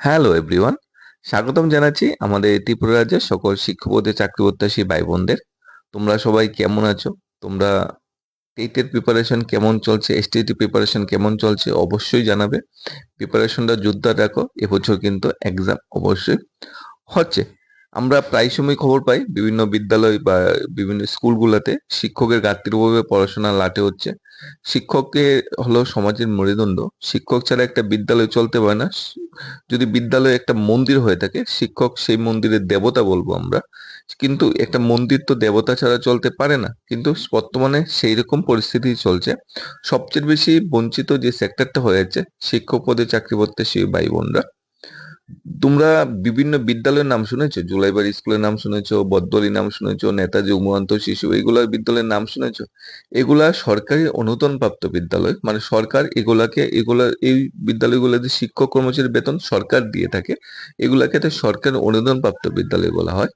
Hello everyone, স্বাগতম জানাচ্ছি আমাদের ত্রিপুরা রাজ্যের সকল শিক্ষক পদে চাকরি প্রত্যাশী ভাই বোনদের তোমরা সবাই কেমন আছো? তোমরা টেটের প্রিপারেশন কেমন চলছে? এসটিটি প্রিপারেশন কেমন চলছে? অবশ্যই জানাবে। প্রিপারেশনটা জোরদার রাখো, এবছর কিন্তু এক্সাম অবশ্যই হচ্ছে। আমরা প্রায় সময় খবর পাই, বিভিন্ন বিদ্যালয় বা বিভিন্ন স্কুলগুলোতে শিক্ষকের ঘাটতির অভাবে পড়াশোনা লাটে হচ্ছে। শিক্ষককে হলো সমাজের মেরুদণ্ড। শিক্ষক ছাড়া একটা বিদ্যালয় চলতে পারে না। যদি বিদ্যালয়ে একটা মন্দির হয়ে থাকে, শিক্ষক সেই মন্দিরের দেবতা বলব আমরা, কিন্তু একটা মন্দির তো দেবতা ছাড়া চলতে পারে না, কিন্তু বর্তমানে সেই রকম পরিস্থিতি চলছে। সবচেয়ে বেশি বঞ্চিত যে সেক্টরটা হয়েছে, শিক্ষক পদে চাকরি করতে সেই ভাই বোনরা। তোমরা বিভিন্ন বিদ্যালয়ের নাম শুনেছো? জুলাইবাড়ি স্কুলের নাম শুনেছো বদলি নাম শুনেছো, নেতাজি উমান্ত শিশু এগুলার বিদ্যালয়ের নাম শুনেছো? এগুলা সরকারি অনুদান প্রাপ্ত বিদ্যালয় মানে সরকার এগুলাকে, এগুলা, এই বিদ্যালয়গুলোতে শিক্ষক কর্মচারীর বেতন সরকার দিয়ে থাকে। এগুলাকে সরকার অনুদান প্রাপ্ত বিদ্যালয় বলা হয়।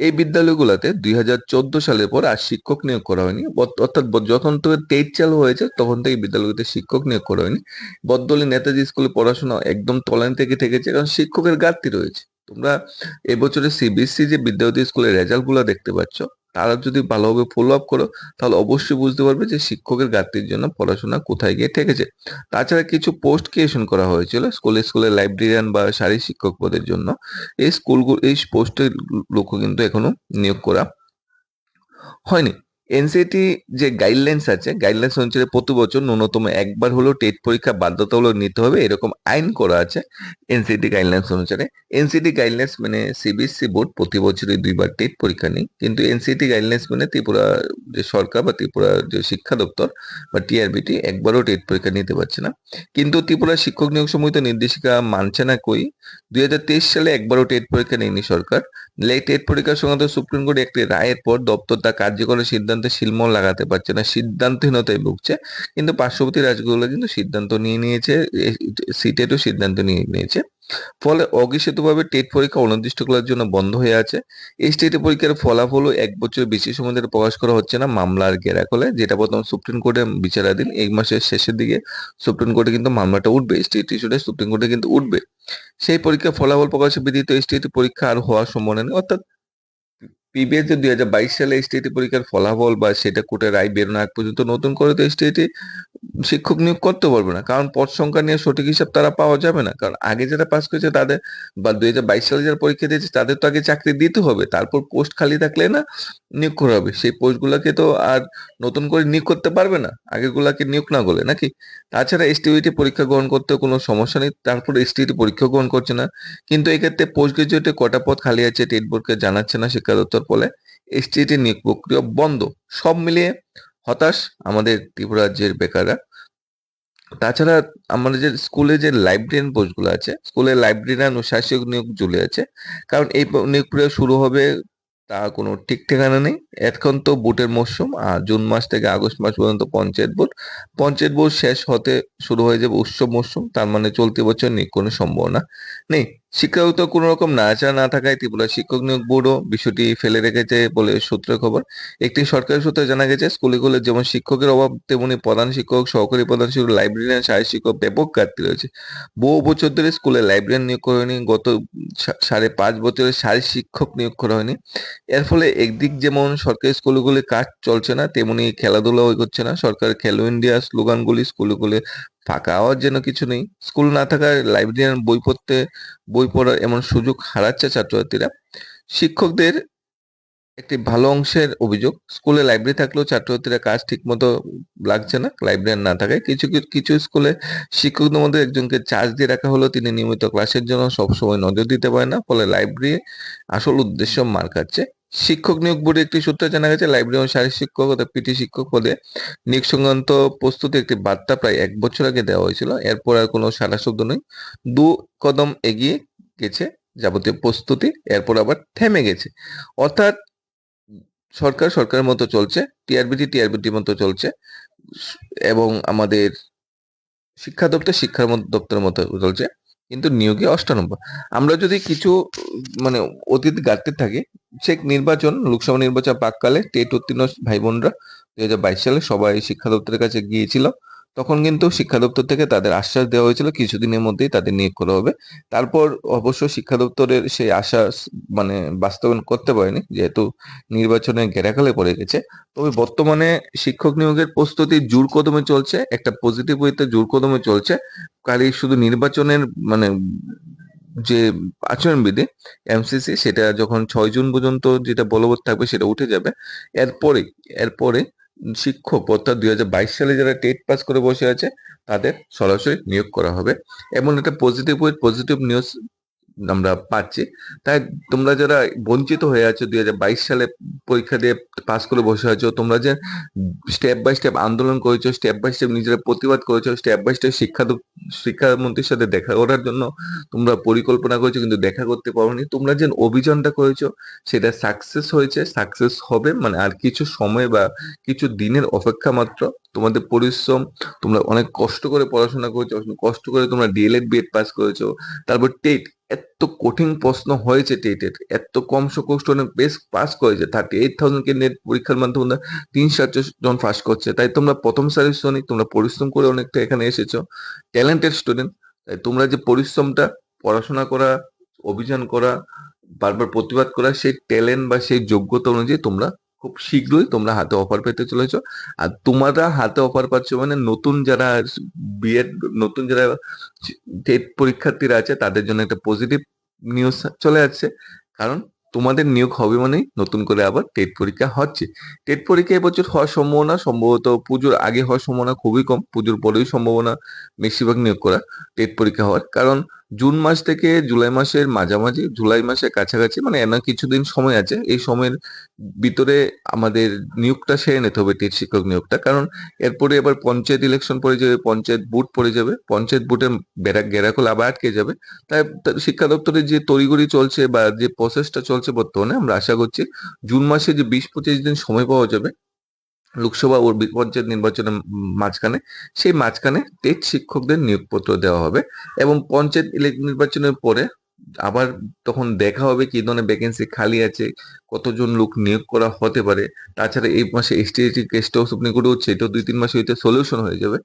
এই বিদ্যালয়গুলোতে দুই হাজার চোদ্দ সালের পর আর শিক্ষক নিয়োগ করা হয়নি। অর্থাৎ যখন তো তেইশ চালু হয়েছে, তখন থেকে বিদ্যালয়গুলোতে শিক্ষক নিয়োগ করা হয়নি। বদলি নেতাজি স্কুলে পড়াশোনা একদম তলানি থেকে থেকেছে, কারণ শিক্ষকের ঘাটতি রয়েছে। তোমরা এবছরে সিবিএসসি যে বিদ্যাপতি স্কুলের রেজাল্টগুলো দেখতে পাচ্ছ তারা যদি ভালোভাবে ফলো আপ করো, তাহলে অবশ্যই বুঝতে পারবে যে শিক্ষকের ঘাটতির জন্য পড়াশোনা কোথায় গিয়ে ঠেকেছে তাছাড়া কিছু পোস্ট ক্রিয়েশন করা হয়েছিল স্কুলে স্কুলে লাইব্রেরিয়ান বা শারীর শিক্ষক পদের জন্য। এই স্কুলগুলো এই পোস্টের লক্ষ্য কিন্তু এখনও নিয়োগ করা হয়নি। এনসিটি যে গাইডলাইন্স আছে গাইডলাইন্স অনুসারে প্রতি বছর ন্যূনতম একবার হলেও টেট পরীক্ষা বাধ্যতামূলক নিতে হবে, এরকম আইন করা আছে এনসিটি গাইডলাইন্স অনুসারে। এনসিটি গাইডলাইন্স মানে সিবিএসসি বোর্ড প্রতি বছরই দুইবার টেট পরীক্ষা নেই কিন্তু এনসিটি গাইডলাইন্স মানে ত্রিপুরা যে সরকার বা ত্রিপুরা যে শিক্ষা দপ্তর বা টিআরবিটি একবারও টেট পরীক্ষা নিতে পারছে না। কিন্তু ত্রিপুরা শিক্ষক নিয়োগ সমিত নির্দেশিকা মানছে না কই, দুই হাজার তেইশ সালে একবারও টেট পরীক্ষা নেয়নি সরকার। টেট পরীক্ষার সংক্রান্ত সুপ্রিম কোর্টে একটি রায়ের পর দপ্তর তা কার্যকরের সিদ্ধান্তে শিলমোহর লাগাতে পারছে না, সিদ্ধান্তহীনতায় ভুগছে। কিন্তু পার্শ্ববর্তী রাজ্যগুলো কিন্তু সিদ্ধান্ত নিয়ে নিয়েছে সিটেটও সিদ্ধান্ত নিয়ে নিয়েছে। ফলে অঘোষিতভাবে টেট পরীক্ষা অনির্দিষ্টকালের জন্য বন্ধ হয়ে আছে। এই স্টেটে পরীক্ষার ফলাফলও এক বছর বেশি সময় ধরে প্রকাশ করা হচ্ছে না মামলার গেরাকলে যেটা প্রথম সুপ্রিম কোর্টে বিচারাধীন। এই মাসের শেষের দিকে সুপ্রিম কোর্টে কিন্তু মামলাটা উঠবে স্টেট ইস্যুটা সুপ্রিম কোর্টে কিন্তু উঠবে। সেই পরীক্ষার ফলাফল প্রকাশে বিধিত এসটিটি পরীক্ষা আর হওয়ার সম্ভাবনা নেই। অর্থাৎ প্রিভিয়াস যে দুই হাজার বাইশ সালে এসটিটি পরীক্ষার ফলাফল বা সেটা কোর্টে রায় বেরোনো আগ পর্যন্ত নতুন করে তো এসটিটি শিক্ষক নিয়োগ করতে পারবে না। কারণ পদ সংখ্যা নিয়ে সঠিক হিসাব তারা পাওয়া যাবে না। কারণ আগে যারা পাস করেছে তাদের বা দুই হাজার বাইশ সালে যারা পরীক্ষা দিয়েছে তাদের তো আগে চাকরি দিতে হবে। তারপর পোস্ট খালি থাকলে না নিয়োগ করা হবে। সেই পোস্টগুলোকে তো আর নতুন করে নিয়োগ করতে পারবে না। আগেরগুলাকে নিয়োগ না করলে নাকি? তাছাড়া এসটিইটি পরীক্ষা গ্রহণ করতে কোনো সমস্যা নেই। তারপর এসটিইটি পরীক্ষা গ্রহণ করছে না। কিন্তু এক্ষেত্রে পোস্ট গ্রাজুয়েটে কটা পদ খালি আছে? টেট বোর্ডকে জানাচ্ছে না শিক্ষা দপ্তর ফলে এসটিইটি নিয়োগ প্রক্রিয়া বন্ধ। সব মিলিয়ে হতাশ আমাদের ত্রিপুরা রাজ্যের বেকাররা। তাছাড়া আমাদের যে স্কুলে যে লাইব্রেরিয়ান পোস্টগুলো আছে স্কুলে লাইব্রেরিয়ান ও শাসক নিয়োগ চলে আছে কারণ এই নিয়োগ প্রক্রিয়া শুরু হবে তা কোনো ঠিক ঠিকানা নেই। এখন তো ভোটের মরশুম, আর জুন মাস থেকে আগস্ট মাস পর্যন্ত পঞ্চায়েত ভোট। পঞ্চায়েত ভোট শেষ হতে শুরু হয়ে যাবে উৎসব মরশুম, তার মানে চলতি বছর নিয়োগ কোনো সম্ভাবনা নেই। শিক্ষাগত কোনো রকম নাচা না থাকায় ত্রিপুরা শিক্ষক নিয়োগ বোর্ডও বিষয়টি ফেলে রেখেছে বলে সূত্রের খবর। একটি সরকারি সূত্রে জানা গেছে স্কুলগুলো যেমন শিক্ষকের অভাব, তেমনি প্রধান শিক্ষক, সহকারী প্রধান শিক্ষক, লাইব্রেরিয়ান সহায়ক শিক্ষক ব্যাপক ঘাটতি রয়েছে। বহু বছর ধরে স্কুলে লাইব্রেরিয়ান নিয়োগ করা হয়নি, গত সাড়ে পাঁচ বছরে শারীর শিক্ষক নিয়োগ করা হয়নি। এর ফলে একদিক যেমন সরকারি স্কুলগুলি কাজ চলছে না, তেমনি খেলাধুলাও করছে না। সরকার খেলো ইন্ডিয়া স্লোগানগুলি স্কুলগুলি ফাঁকা হওয়ার যেন কিছু নেই। স্কুল না থাকায় লাইব্রেরিয়ান বই পড়তে, বই পড়ার এমন সুযোগ হারাচ্ছে ছাত্রছাত্রীরা। শিক্ষকদের একটি ভালো অংশের অভিযোগ, স্কুলে লাইব্রেরি থাকলেও ছাত্রছাত্রীরা কাজ ঠিক মতো লাগছে না, লাইব্রেরিয়ান না থাকায়। কিছু কিছু- কিছু স্কুলে শিক্ষকদের মধ্যে একজনকে চার্জ দিয়ে রাখা হলো তিনি নিয়মিত ক্লাসের জন্য সবসময় নজর দিতে পারে না, ফলে লাইব্রেরি আসল উদ্দেশ্য মার খাচ্ছে। শিক্ষক নিয়োগ বোর্ডে একটি সূত্রে জানা গেছে, লাইব্রেরি ও শারীরিক শিক্ষক অথবা পিটি শিক্ষক পদে নিয়োগ সংক্রান্ত প্রস্তুতি একটি বার্তা প্রায় এক বছর আগে দেওয়া হয়েছিল। এরপর আর কোনো সারা শব্দ নেই দু কদম এগিয়ে গেছে যাবতীয় প্রস্তুতি, এরপর আবার থেমে গেছে। অর্থাৎ সরকার সরকারের মতো চলছে, টিআরবিটি টিআরবিটির মতো চলছে, এবং আমাদের শিক্ষা দপ্তর শিক্ষার দপ্তরের মতো চলছে। কিন্তু নিয়োগে অষ্টানব্বই। আমরা যদি কিছু মানে অতীত গাড়তে থাকি সে নির্বাচন, লোকসভা নির্বাচন প্রাককালে টেট উত্তীর্ণ ভাই বোনরা দুই হাজার বাইশ সালে সবাই শিক্ষা দপ্তরের কাছে গিয়েছিল। তখন কিন্তু শিক্ষা দপ্তর থেকে তাদের আশ্বাস দেওয়া হয়েছিল, কিছুদিনের মধ্যেই তাদের নিয়োগ করা হবে। তারপর অবশ্য শিক্ষা দপ্তরের সেই আশ্বাস মানে বাস্তবায়ন করতে পারেনি, যেহেতু নির্বাচনে ঘেরাকালে পড়ে গেছে। তবে বর্তমানে শিক্ষক নিয়োগের প্রস্তুতি জোর কদমে চলছে, একটা পজিটিভ ওয়েতে জোর কদমে চলছে। খালি শুধু নির্বাচনের মানে যে আচরণবিধি এমসিসি সেটা যখন ছয় জুন পর্যন্ত যেটা বলবৎ থাকবে সেটা উঠে যাবে। এরপরে এরপরে শিক্ষক অর্থাৎ দুই হাজার বাইশ সালে যারা টেট পাস করে বসে আছে, তাদের সরাসরি নিয়োগ করা হবে। এমন একটা পজিটিভ উইথ পজিটিভ নিউজ আমরা পাচ্ছি। তাই তোমরা যারা বঞ্চিত হয়ে আছো দুই হাজার বাইশ সালে পরীক্ষা দিয়ে পাস করে বসে আছো, তোমরা যে স্টেপ বাই স্টেপ আন্দোলন করেছ স্টেপ বাই স্টেপ নিজেরা প্রতিবাদ করেছ স্টেপ বাই স্টেপ শিক্ষা শিক্ষামন্ত্রীর সাথে দেখা করার জন্য তোমরা পরিকল্পনা করেছ কিন্তু দেখা করতে পারোনি। তোমরা যে অভিযানটা করেছ, সেটা সাকসেস হয়েছে সাকসেস হবে মানে আর কিছু সময় বা কিছু দিনের অপেক্ষা মাত্র। তোমাদের পরিশ্রম, তোমরা অনেক কষ্ট করে পড়াশোনা করেছ, কষ্ট করে তোমরা ডিএলএড বিএড পাস করেছ, তারপর টেট এত কঠিন প্রশ্ন হয়েছে টেটের। এত কম সংখ্যক স্টুডেন্ট বেশ পাস করেছে। থার্টি এইট থাউজেন্ড কে নেট পরীক্ষার মাধ্যমে তোমরা তিন চারশো জন পাস করছে। তাই তোমরা প্রথম সারির শ্রেণি তোমরা পরিশ্রম করে অনেকটা এখানে এসেছ। ট্যালেন্টেড স্টুডেন্ট তাই তোমরা যে পরিশ্রমটা পড়াশোনা করা, অভিযান করা, বারবার প্রতিবাদ করা, সেই ট্যালেন্ট বা সেই যোগ্যতা অনুযায়ী তোমরা খুব শীঘ্রই তোমরা হাতে অফার পেতে চলেছো। আর তোমরা হাতে অফার পাচ্ছ মানে নতুন যারা বিএড নতুন যারা টেট পরীক্ষার্থীরা আছে, তাদের জন্য একটা পজিটিভ নিউজ চলে যাচ্ছে কারণ তোমাদের নিয়োগ হবে মানেই নতুন করে আবার টেট পরীক্ষা হচ্ছে। টেট পরীক্ষা এবছর হওয়ার সম্ভাবনা, সম্ভবত পুজোর আগে হওয়ার সম্ভাবনা খুবই কম। পুজোর পরেই সম্ভাবনা বেশিরভাগ নিয়োগ করা টেট পরীক্ষা হওয়ার। কারণ জুন মাস থেকে জুলাই মাসের মাঝামাঝি, জুলাই মাসের কাছাকাছি মানে এমন কিছুদিন সময় আছে, এই সময়ের ভিতরে আমাদের নিয়োগটা সেরে নিতে হবে টেট শিক্ষক নিয়োগটা। কারণ এরপরে আবার পঞ্চায়েত ইলেকশন পড়ে যাবে, পঞ্চায়েত বুট পড়ে যাবে, পঞ্চায়েত বুটের বেড়া, গেরাকল আবার আটকে যাবে। তাই শিক্ষা দপ্তরের যে তড়িগড়ি চলছে বা যে প্রসেসটা চলছে বর্তমানে, আমরা আশা করছি জুন মাসে যে বিশ পঁচিশ দিন সময় পাওয়া যাবে লোকসভা ও পঞ্চায়েত নির্বাচনের মাঝখানে, সেই মাঝখানে টেট শিক্ষকদের নিয়োগপত্র দেওয়া হবে এবং পঞ্চায়েত নির্বাচনের পরে আবার তখন দেখা হবে কি ধরনের ভ্যাকেন্সি খালি আছে, কতজন লোক নিয়োগ করা হতে পারে, তাছাড়া এই মাসে এসটি কেসটাও সুপ্রিম কোর্টে হচ্ছে এটাও দুই তিন মাসে হইতে সলিউশন হয়ে যাবে,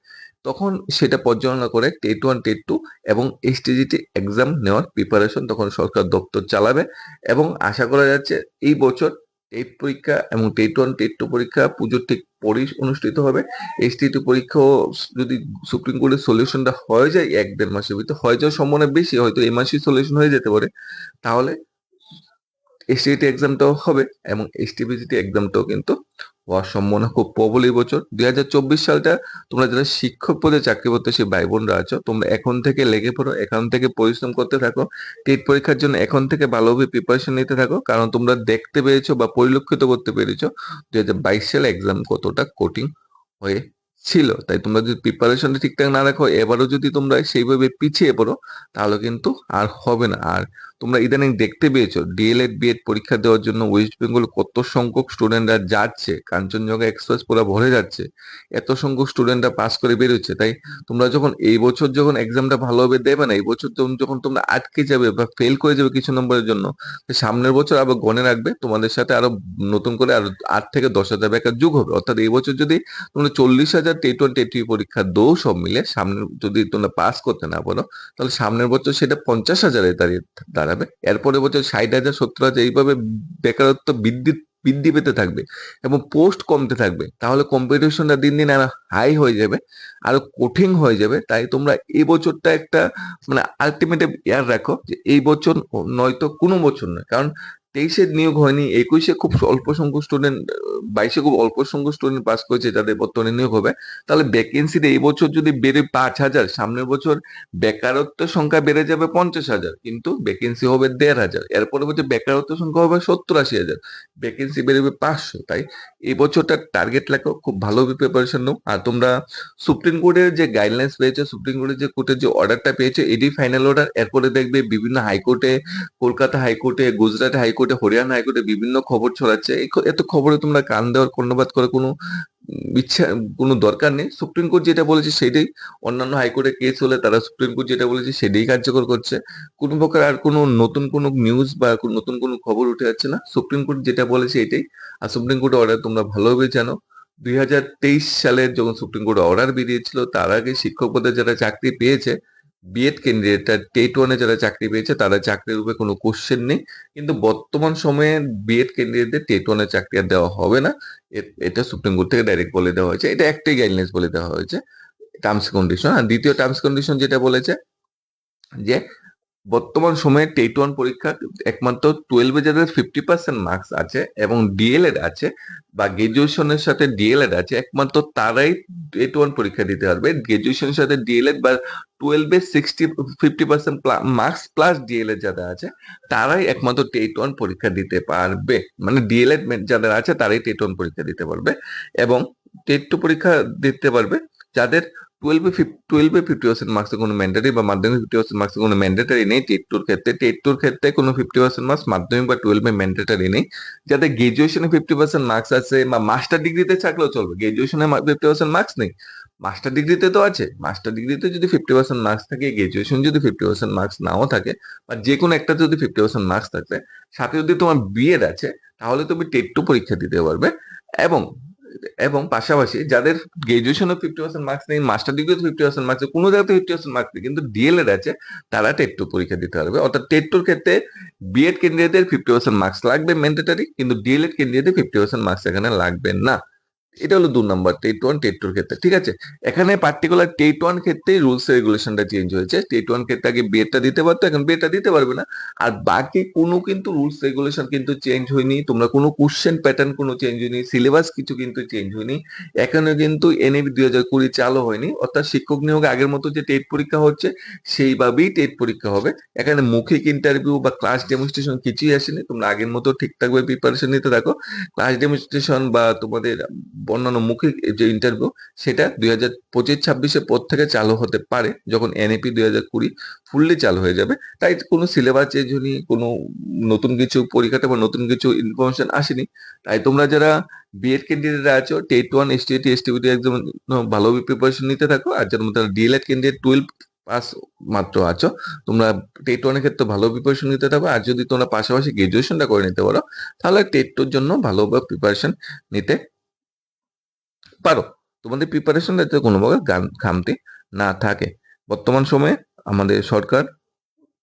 তখন সেটা পর্যালোচনা করে টেট ওয়ান, টেট টু এবং এসটিজিটি এক্সাম নেওয়ার প্রিপারেশন তখন সরকার দপ্তর চালাবে এবং আশা করা যাচ্ছে এই বছর টেট পরীক্ষা এবং টেট ওয়ান টেট টু পরীক্ষা পুজোর ঠিক পরেই অনুষ্ঠিত হবে। এইচ টি টু পরীক্ষাও যদি সুপ্রিম কোর্টের সলিউশনটা হয়ে যায়, এক দেড় মাসের ভিতরে হয়ে যাওয়ার সম্ভাবনা বেশি, হয়তো এই মাসেই সলিউশন হয়ে যেতে পারে। তাহলে এসটিটি এক্সামটাও হবে এবং এসটিপিজিটি এক্সামটাও কিন্তু হওয়ার সম্ভাবনা খুব প্রবল এই বছর। দুই হাজার চব্বিশ সালটা তোমরা যারা শিক্ষক পদে চাকরি সেই ভাই বোনরা আছো, তোমরা এখন থেকে লেগে পড়ো, এখন থেকে পরিশ্রম করতে থাকো, টেট পরীক্ষার জন্য এখন থেকে ভালোভাবে প্রিপারেশন নিতে থাকো, কারণ তোমরা দেখতে পেরেছ বা পরিলক্ষিত করতে পেরেছ দুই হাজার বাইশ সালে এক্সাম কতটা কঠিন হয়ে ছিল। তাই তোমরা যদি প্রিপারেশনটা ঠিকঠাক না রাখো, এবারও যদি তোমরা সেইভাবে পিছিয়ে পড়ো, তাহলে কিন্তু আর হবে না। আর তোমরা ইদানিং দেখতে পেয়েছ ডিএলএড বিএড পরীক্ষা দেওয়ার জন্য ওয়েস্ট বেঙ্গল কত সংখ্যক স্টুডেন্টরা যাচ্ছে, কাঞ্চনজঙ্ঘা এক্সপ্রেস পুরো ভরে যাচ্ছে, এত সংখ্যক স্টুডেন্টরা পাস করে বেরোচ্ছে, তাই তোমরা যখন এই বছর যখন এক্সামটা ভালোভাবে দেবে না, এই বছর যখন- তোমরা আটকে যাবে বা ফেল করে যাবে কিছু নম্বরের জন্য সামনের বছর আবার গনে রাখবে, তোমাদের সাথে আরও নতুন করে আরও আট থেকে দশ হাজার বেকার যুগ হবে, অর্থাৎ এই বছর যদি তোমরা চল্লিশ হাজার টেট ওয়ান টেট পরীক্ষা দৌ সব মিলে সামনে যদি তোমরা পাস করতে না পারো, তাহলে সামনের বছর সেটা পঞ্চাশ হাজারে দাঁড়িয়ে, দাঁড়াবে। এরপরে বছর ষাট হাজার সত্তর হাজার এইভাবে বেকারত্ব বৃদ্ধি বৃদ্ধি পেতে থাকবে এবং পোস্ট কমতে থাকবে, তাহলে কম্পিটিশনটা দিন দিন আরও হাই হয়ে যাবে, আরও কঠিন হয়ে যাবে। তাই তোমরা এই বছরটা একটা মানে আলটিমেটে ইয়ার রাখো যে এই বছর নয়তো কোনো বছর নয়। কারণ তেইশে নিয়োগ হয়নি, একুশে খুব অল্প সংখ্যক স্টুডেন্ট বাইশে খুব অল্প সংখ্যক স্টুডেন্ট পাস করেছে, যাদের বর্তমানে নিয়োগ হবে। তাহলে ভ্যাকেন্সিতে এই বছর যদি বেড়ে পাঁচ হাজার, সামনের বছর বেকারত্বের সংখ্যা বেড়ে যাবে পঞ্চাশ হাজার, কিন্তু ভ্যাকেন্সি হবে দেড় হাজার। এরপরে বছর বেকারত্বের সংখ্যা হবে সত্তর আশি হাজার ভ্যাকেন্সি বেড়ে যাবে পাঁচশো, তাই এই বছরটা টার্গেট লাগো খুব ভালোভাবে প্রিপারেশন নাও। আর তোমরা সুপ্রিম কোর্টের যে গাইডলাইন্স পেয়েছে সুপ্রিম কোর্টের যে কোর্টের যে অর্ডারটা পেয়েছে, এটি ফাইনাল অর্ডার এরপরে দেখবে বিভিন্ন হাইকোর্টে কলকাতা হাইকোর্টে গুজরাট হাইকোর্টে হরিয়ানা হাইকোর্টে বিভিন্ন খবর ছড়াচ্ছে। এত খবরে তোমরা কান দেওয়ার কর্ণপাত করে কোনো ইচ্ছা, কোনো দরকার নেই। সুপ্রিম কোর্ট যেটা বলেছে সেটাই। অন্যান্য হাইকোর্টে কেস হলে তারা সুপ্রিম কোর্ট যেটা বলেছে সেটাই কার্যকর করছে। কোনো প্রকার আর কোনো নতুন কোনো নিউজ বা নতুন কোনো খবর উঠে যাচ্ছে না। সুপ্রিম কোর্ট যেটা বলেছে এটাই। আর সুপ্রিম কোর্টের অর্ডার তোমরা ভালোভাবে জানো। দুই হাজার তেইশ সালে যখন সুপ্রিম কোর্ট অর্ডার বেরিয়েছিল, তার আগে শিক্ষক পদে যারা চাকরি পেয়েছে বিএড ক্যান্ডিডেটরা টেট ওয়ানে যারা চাকরি পেয়েছে তারা চাকরির উপরে কোনো কোশ্চেন নেই। কিন্তু বর্তমান সময়ে বিএড ক্যান্ডিডেটদের টেট ওয়ানে চাকরি আর দেওয়া হবে না। এটা সুপ্রিম কোর্ট থেকে ডাইরেক্ট বলে দেওয়া হয়েছে। এটা একটাই গাইডলাইন্স বলে দেওয়া হয়েছে। টার্মস কন্ডিশন আর দ্বিতীয় টার্মস কন্ডিশন যেটা বলেছে, যে বর্তমান সময়ে টেট ওয়ান পরীক্ষা একমাত্র টুয়েলভে যাদের ফিফটি পার্সেন্ট মার্কস আছে এবং ডিএলএড আছে বা গ্রাজুয়েশনের সাথে ডিএলএড আছে, একমাত্র তারাই টেট ওয়ান পরীক্ষা দিতে পারবে। গ্রাজুয়েশনের সাথে ডিএলএড বা টুয়েলভে sixty fifty percent marks plus DElEd যাদের আছে, তারাই একমাত্র টেট ওয়ান পরীক্ষা দিতে পারবে। মানে ডিএলএড যাদের আছে, তারাই টেট ওয়ান পরীক্ষা দিতে পারবে এবং টেট টু পরীক্ষা দিতে পারবে যাদের টুয়েলভে টুয়েলভে ফিফটি পার্সেন্ট মার্কসে কোনো ম্যান্ডেটারি বা মাধ্যমিক ফিফটি পার্সেন্ট মার্কসে কোনো ম্যান্ডেটারি নেই। টেট টুর ক্ষেত্রে, টেট টুর ক্ষেত্রে কোনো ফিফটি পার্সেন্ট মার্কস মাধ্যমিক বা টুয়েলভে ম্যান্ডেটারি নেই। যাদের গ্রাজুয়েশনে ফিফটি পার্সেন্ট মার্কস আছে বা মাস্টার ডিগ্রিতে থাকলেও চলবে। গ্রাজুয়েশনে ফিফটি পার্সেন্ট মার্কস নেই। মাস্টার ডিগ্রিতে তো আছে। মাস্টার ডিগ্রিতে যদি ফিফটি পার্সেন্ট মার্কস থাকে গ্রাজুয়েশন যদি ফিফটি পার্সেন্ট মার্কস নাও থাকে বা যে কোনো একটা যদি ফিফটি পার্সেন্ট মার্কস থাকে, সাথে যদি তোমার বিএড আছে, তাহলে তুমি টেট টু পরীক্ষা দিতে পারবে। এবং এবং পাশাপাশি যাদের গ্রাজুয়েশনে ফিফটি পার্সেন্ট মার্কস নেই master degree fifty percent marks কোনো জায়গাতে ফিফটি পার্সেন্ট মার্কস নেই, কিন্তু ডিএলএড আছে, তারা টেট টু পরীক্ষা দিতে পারবে। অর্থাৎ টেট টুর ক্ষেত্রে বিএড ক্যান্ডিডেটদের ফিফটি পার্সেন্ট মার্কস লাগবে ম্যান্ডেটারি কিন্তু ডিএলএড ক্যান্ডিডেটদের ফিফটি পার্সেন্ট মার্কস এখানে লাগবে না। এটা হলো দু নম্বর টেট ওয়ান টেট টুর ক্ষেত্রে। ঠিক আছে? এখানে পার্টিকুলার টেট ওয়ান ক্ষেত্রেই রুলস রেগুলেশনটা চেঞ্জ হয়েছে। টেট ওয়ান ক্ষেত্রে আগে বিএডটা দিতে পারতো, এখন বিএডটা দিতে পারবে না। আর বাকি কোনো কিন্তু রুলস রেগুলেশন কিন্তু চেঞ্জ হয়নি। তোমরা কোনো কোশ্চেন প্যাটার্ন কোনো চেঞ্জ হয়নি। সিলেবাস কিছু কিন্তু চেঞ্জ হয়নি। এখানে কিন্তু এনএবি দুই হাজার কুড়ি চালু হয়নি। অর্থাৎ শিক্ষক নিয়োগে আগের মতো যে টেট পরীক্ষা হচ্ছে, সেইভাবেই টেট পরীক্ষা হবে। এখানে মুখিক ইন্টারভিউ বা ক্লাস ডেমনস্ট্রেশন কিছুই আসেনি। তোমরা আগের মতো ঠিকঠাকভাবে প্রিপারেশন নিতে থাকো। ক্লাস ডেমনস্ট্রেশন বা তোমাদের অন্যান্য মৌখিক যে ইন্টারভিউ সেটা দুই হাজার পঁচিশ, ছাব্বিশের পর থেকে চালু হতে পারে, যখন এনএপি দুই হাজার কুড়ি ফুললি চালু হয়ে যাবে। তাই কোনো সিলেবাস চেঞ্জ হয়নি কোনো নতুন কিছু পরীক্ষাতে বা নতুন কিছু ইনফরমেশন আসেনি। তাই তোমরা যারা বিএড ক্যান্ডিডেট আছো TET one S T S টিভিটি একদম ভালোভাবে প্রিপারেশন নিতে থাকো, আর যারা মধ্যে ডিএলএড ক্যান্ডিডেট টুয়েলভ পাস মাত্র আছো, তোমরা টেট ওয়ানের ক্ষেত্রে ভালো প্রিপারেশন নিতে থাকো। আর যদি তোমরা পাশাপাশি গ্রাজুয়েশনটা করে নিতে পারো, তাহলে টেট টুর জন্য ভালোভাবে প্রিপারেশন নিতে পারো। তোমাদের প্রিপারেশন যাতে কোনোভাবে গান- খামতি না থাকে। বর্তমান সময়ে আমাদের সরকার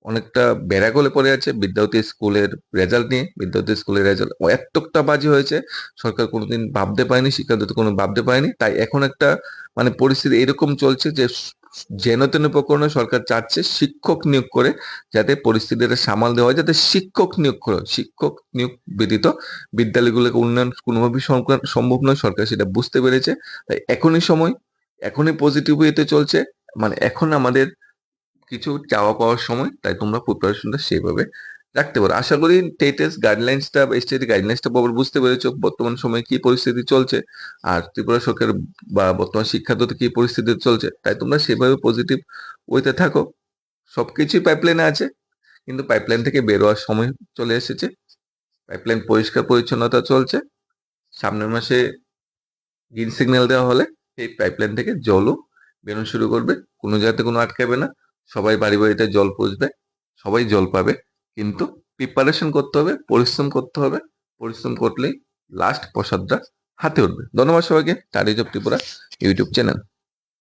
অনেকটা ব্যারাগলে পড়ে আছে। বিদ্যার্থী স্কুলের রেজাল্ট নিয়ে বিদ্যার্থী স্কুলের রেজাল্ট এতটা বাজি হয়েছে, সরকার কোনোদিন ভাবতে পারেনি শিক্ষার্থীদের কোনো ভাবতে পারেনি। তাই এখন একটা মানে পরিস্থিতি এরকম চলছে যে যেন তেন প্রকরণে সরকার চাচ্ছে শিক্ষক নিয়োগ করে যাতে পরিস্থিতিটা সামাল দেওয়া হয়, যাতে শিক্ষক নিয়োগ করে শিক্ষক নিয়োগ ব্যতীত বিদ্যালয়গুলোকে উন্নয়ন কোনোভাবেই সম্ভব নয়, সরকার সেটা বুঝতে পেরেছে। তাই এখনই সময়, এখনই পজিটিভ ওয়েতে চলছে। মানে এখন আমাদের কিছু চাওয়া পাওয়ার সময়, তাই তোমরা প্রিপারেশনটা সেইভাবে রাখতে পারো। আশা করি টেটেস গাইডলাইন্সটা স্টেট গাইডলাইন্সটা বাবার বুঝতে পেরেছ বর্তমান সময়ে কি পরিস্থিতি চলছে আর ত্রিপুরা সরকার বা বর্তমান শিক্ষাতে কি পরিস্থিতি চলছে। তাই তোমরা সেভাবে পজিটিভ ওয়েতে থাকো। সব সবকিছুই পাইপলাইনে আছে, কিন্তু পাইপলাইন থেকে বেরোয়ার সময় চলে এসেছে। পাইপলাইন পরিষ্কার পরিচ্ছন্নতা চলছে। সামনের মাসে গ্রিন সিগন্যাল দেওয়া হলে এই পাইপলাইন থেকে জলও বেরোনো শুরু করবে। কোনো জায়গাতে কোনো আটকাবে না। সবাই বাড়ি বাড়িতে জল পৌঁছবে সবাই জল পাবে। কিন্তু প্রিপারেশন করতে হবে, পরিশ্রম করতে হবে। পরিশ্রম করলেই লাস্ট প্রসাদটা হাতে উঠবে। ধন্যবাদ সবাইকে। চারিজব ত্রিপুরা ইউটিউব চ্যানেল।